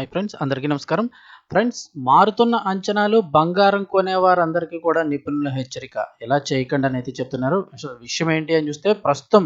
Hi friends అందరికీ నమస్కారం. Friends మారుతున్న అంచనాలు బంగారం కొనేవారందరికీ కూడా నిపుణుల హెచ్చరిక. ఎలా చేయకండి అని అయితే చెప్తున్నారు. అసలు విషయం ఏంటి అని చూస్తే ప్రస్తుతం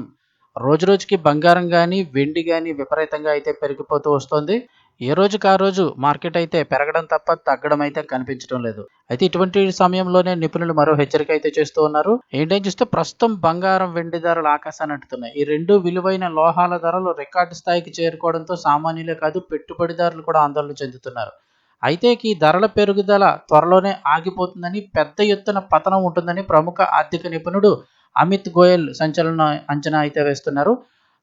రోజు రోజుకి బంగారం కానీ వెండి కానీ విపరీతంగా అయితే పెరిగిపోతూ వస్తుంది. ఏ రోజుకి ఆ రోజు మార్కెట్ అయితే పెరగడం తప్ప తగ్గడం అయితే కనిపించడం లేదు. అయితే ఇటువంటి సమయంలోనే నిపుణులు మరో హెచ్చరిక అయితే చేస్తూ ఉన్నారు. ఏంటని చూస్తే ప్రస్తుతం బంగారం వెండి ధరలు ఆకాశాన్ని అంటున్నాయి ఈ రెండు విలువైన లోహాల ధరలు రికార్డు స్థాయికి చేరుకోవడంతో సామాన్యులే కాదు పెట్టుబడిదారులు కూడా ఆందోళన చెందుతున్నారు. అయితే ఈ ధరల పెరుగుదల త్వరలోనే ఆగిపోతుందని పెద్ద ఎత్తున పతనం ఉంటుందని ప్రముఖ ఆర్థిక నిపుణుడు అమిత్ గోయల్ సంచలన అంచనా అయితే వేస్తున్నారు.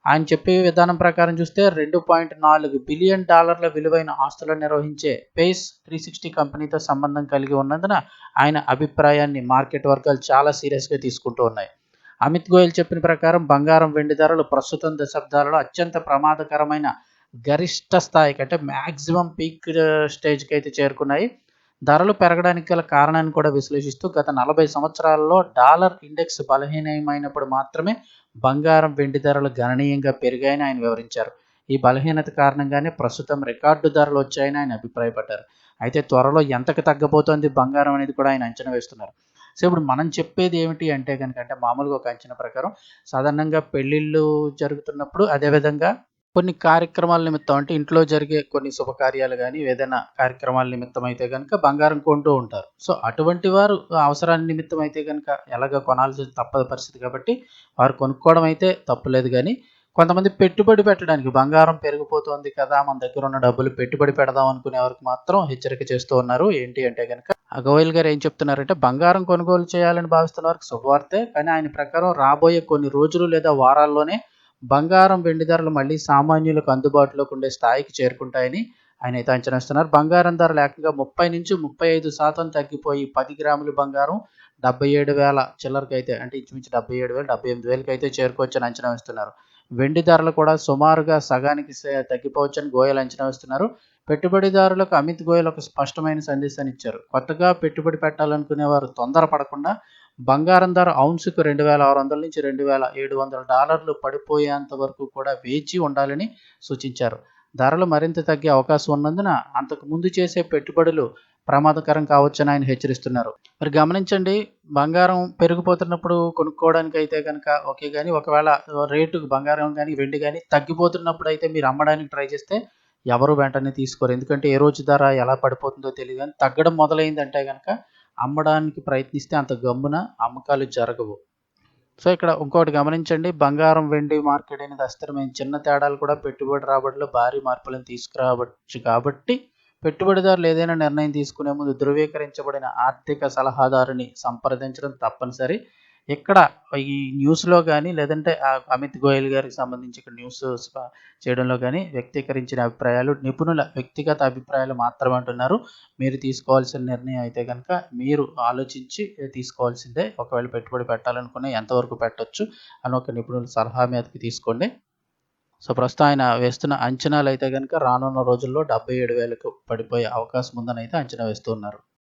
ఆయన చెప్పే విధానం ప్రకారం చూస్తే రెండు పాయింట్ నాలుగు బిలియన్ డాలర్ల విలువైన ఆస్తులను నిర్వహించే పేస్ త్రీ సిక్స్టీ కంపెనీతో సంబంధం కలిగి ఉన్నందున ఆయన అభిప్రాయాన్ని మార్కెట్ వర్గాలు చాలా సీరియస్గా తీసుకుంటూ ఉన్నాయి. అమిత్ గోయల్ చెప్పిన ప్రకారం బంగారం వెండి ధరలు ప్రస్తుతం దశాబ్దాలలో అత్యంత ప్రమాదకరమైన గరిష్ట స్థాయికి అంటే మ్యాక్సిమం పీక్ స్టేజ్కి అయితే చేరుకున్నాయి. ధరలు పెరగడానికి గల కారణాన్ని కూడా విశ్లేషిస్తూ గత నలభై సంవత్సరాల్లో డాలర్ ఇండెక్స్ బలహీనమైనప్పుడు మాత్రమే బంగారం వెండి ధరలు గణనీయంగా పెరిగాయని ఆయన వివరించారు. ఈ బలహీనత కారణంగానే ప్రస్తుతం రికార్డు ధరలు వచ్చాయని ఆయన అభిప్రాయపడ్డారు. అయితే త్వరలో ఎంతకు తగ్గబోతోంది బంగారం అనేది కూడా ఆయన అంచనా వేస్తున్నారు. సో ఇప్పుడు మనం చెప్పేది ఏమిటి అంటే కనుక అంటే మామూలుగా ఒక అంచనా ప్రకారం సాధారణంగా పెళ్ళిళ్ళు జరుగుతున్నప్పుడు అదేవిధంగా కొన్ని కార్యక్రమాల నిమిత్తం అంటే ఇంట్లో జరిగే కొన్ని శుభకార్యాలు కానీ ఏదైనా కార్యక్రమాల నిమిత్తం అయితే కనుక బంగారం కొంటూ ఉంటారు. సో అటువంటి వారు అవసరాన్ని నిమిత్తం అయితే కనుక ఎలాగ కొనాల్సి తప్పదు పరిస్థితి కాబట్టి వారు కొనుక్కోవడం అయితే తప్పులేదు కానీ కొంతమంది పెట్టుబడి పెట్టడానికి బంగారం పెరిగిపోతుంది కదా మన దగ్గర ఉన్న డబ్బులు పెట్టుబడి పెడదాం అనుకునే వారికి మాత్రం హెచ్చరిక చేస్తూ ఉన్నారు. ఏంటి అంటే కనుక అగోయల్ గారు ఏం చెప్తున్నారంటే బంగారం కొనుగోలు చేయాలని భావిస్తున్న వారికి శుభవార్తే కానీ ఆయన ప్రకారం రాబోయే కొన్ని రోజులు లేదా వారాల్లోనే బంగారం వెండి ధరలు మళ్ళీ సామాన్యులకు అందుబాటులోకి ఉండే స్థాయికి చేరుకుంటాయని ఆయన అయితే అంచనా వేస్తున్నారు. బంగారం ధరలు ఏకంగా ముప్పై నుంచి ముప్పై ఐదు శాతం తగ్గిపోయి పది గ్రాములు బంగారం డెబ్బై ఏడు వేల చిల్లరకి అయితే అంటే ఇంచుమించు డెబ్బై ఏడు వేలు డెబ్బై ఎనిమిది వేలకి అయితే చేరుకోవచ్చని అంచనా వేస్తున్నారు. వెండి ధరలు కూడా సుమారుగా సగానికి తగ్గిపోవచ్చని గోయల్ అంచనా వేస్తున్నారు. పెట్టుబడిదారులకు అమిత్ గోయల్ ఒక స్పష్టమైన సందేశాన్ని ఇచ్చారు. కొత్తగా పెట్టుబడి పెట్టాలనుకునే వారు తొందరపడకుండా బంగారం ధర ఔన్సుకు రెండు వేల ఆరు వందల నుంచి రెండు వేల ఏడు వందల డాలర్లు పడిపోయేంత వరకు కూడా వేచి ఉండాలని సూచించారు. ధరలు మరింత తగ్గే అవకాశం ఉన్నందున అంతకు ముందు చేసే పెట్టుబడులు ప్రమాదకరం కావచ్చని ఆయన హెచ్చరిస్తున్నారు. మరి గమనించండి బంగారం పెరిగిపోతున్నప్పుడు కొనుక్కోవడానికి అయితే కనుక ఓకే కానీ ఒకవేళ రేటు బంగారం కానీ వెండి కానీ తగ్గిపోతున్నప్పుడు అయితే మీరు అమ్మడానికి ట్రై చేస్తే ఎవరు వెంటనే తీసుకోరు. ఎందుకంటే ఏ రోజు ధర ఎలా పడిపోతుందో తెలియదు కానీ తగ్గడం మొదలైందంటే కనుక అమ్మడానికి ప్రయత్నిస్తే అంత గమ్మున అమ్మకాలు జరగవు. సో ఇక్కడ ఇంకోటి గమనించండి. బంగారం వెండి మార్కెట్ అనేది అస్థిరమైన చిన్న తేడాలు కూడా పెట్టుబడి రాబడిలో భారీ మార్పులను తీసుకురావచ్చు కాబట్టి పెట్టుబడిదారులు ఏదైనా నిర్ణయం తీసుకునే ముందు ధృవీకరించబడిన ఆర్థిక సలహాదారుని సంప్రదించడం తప్పనిసరి. ఇక్కడ ఈ న్యూస్లో కానీ లేదంటే అమిత్ గోయల్ గారికి సంబంధించి ఇక్కడ న్యూస్ చేయడంలో కానీ వ్యక్తీకరించిన అభిప్రాయాలు నిపుణుల వ్యక్తిగత అభిప్రాయాలు మాత్రమే అంటున్నారు. మీరు తీసుకోవాల్సిన నిర్ణయం అయితే కనుక మీరు ఆలోచించి తీసుకోవాల్సిందే. ఒకవేళ పెట్టుబడి పెట్టాలనుకున్న ఎంతవరకు పెట్టొచ్చు అని ఒక నిపుణుల సలహా మీదకి తీసుకోండి. సో ప్రస్తుతం ఆయన వేస్తున్న అంచనాలు అయితే కనుక రానున్న రోజుల్లో డెబ్బై ఏడు వేలకు పడిపోయే అవకాశం ఉందని అయితే అంచనా వేస్తున్నారు